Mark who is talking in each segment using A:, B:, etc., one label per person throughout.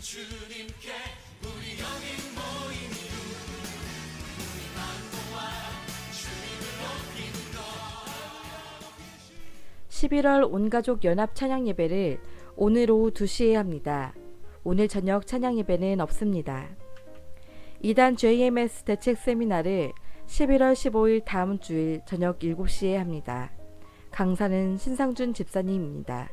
A: 주님께 우리 여기 모인 이유 우리만 모아 주님을 높이는 것
B: 11월 온가족 연합 찬양 예배를 오늘 오후 2시에 합니다. 오늘 저녁 찬양 예배는 없습니다. 이단 JMS 대책 세미나를 11월 15일 다음 주일 저녁 7시에 합니다. 강사는 신상준 집사님입니다.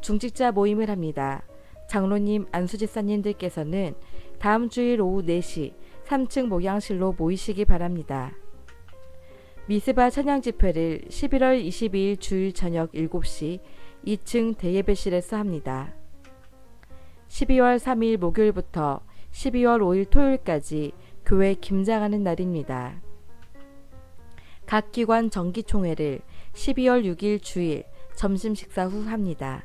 B: 중직자 모임을 합니다. 장로님, 안수 집사님들께서는 다음 주일 오후 4시 3층 목양실로 모이시기 바랍니다. 미스바 찬양 집회를 11월 22일 주일 저녁 7시 2층 대예배실에서 합니다. 12월 3일 목요일부터 12월 5일 토요일까지 교회 김장하는 날입니다. 각 기관 정기총회를 12월 6일 주일 점심 식사 후 합니다.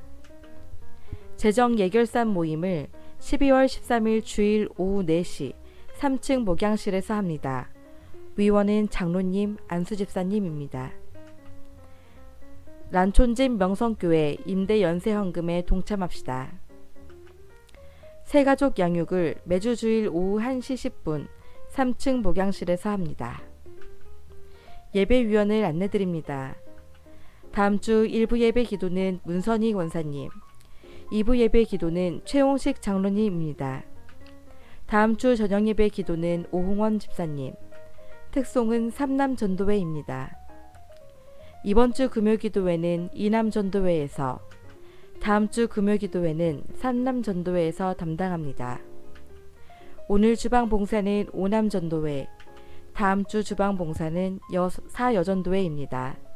B: 재정 예결산 모임을 12월 13일 주일 오후 4시 3층 목양실에서 합니다. 위원은 장로님 안수집사님입니다. 란촌집 명성교회 임대 연세 헌금에 동참합시다. 새가족 양육을 매주 주일 오후 1시 10분 3층 목양실에서 합니다. 예배위원을 안내드립니다. 다음 주 1부 예배 기도는 문선희 원사님, 2부 예배 기도는 최홍식 장로님입니다. 다음 주 저녁 예배 기도는 오홍원 집사님, 특송은 삼남 전도회입니다. 이번 주 금요 기도회는 이남 전도회에서 다음 주 금요 기도회는 삼남 전도회에서 담당합니다. 오늘 주방 봉사는 오남 전도회, 다음 주 주방 봉사는 여, 사여전도회입니다.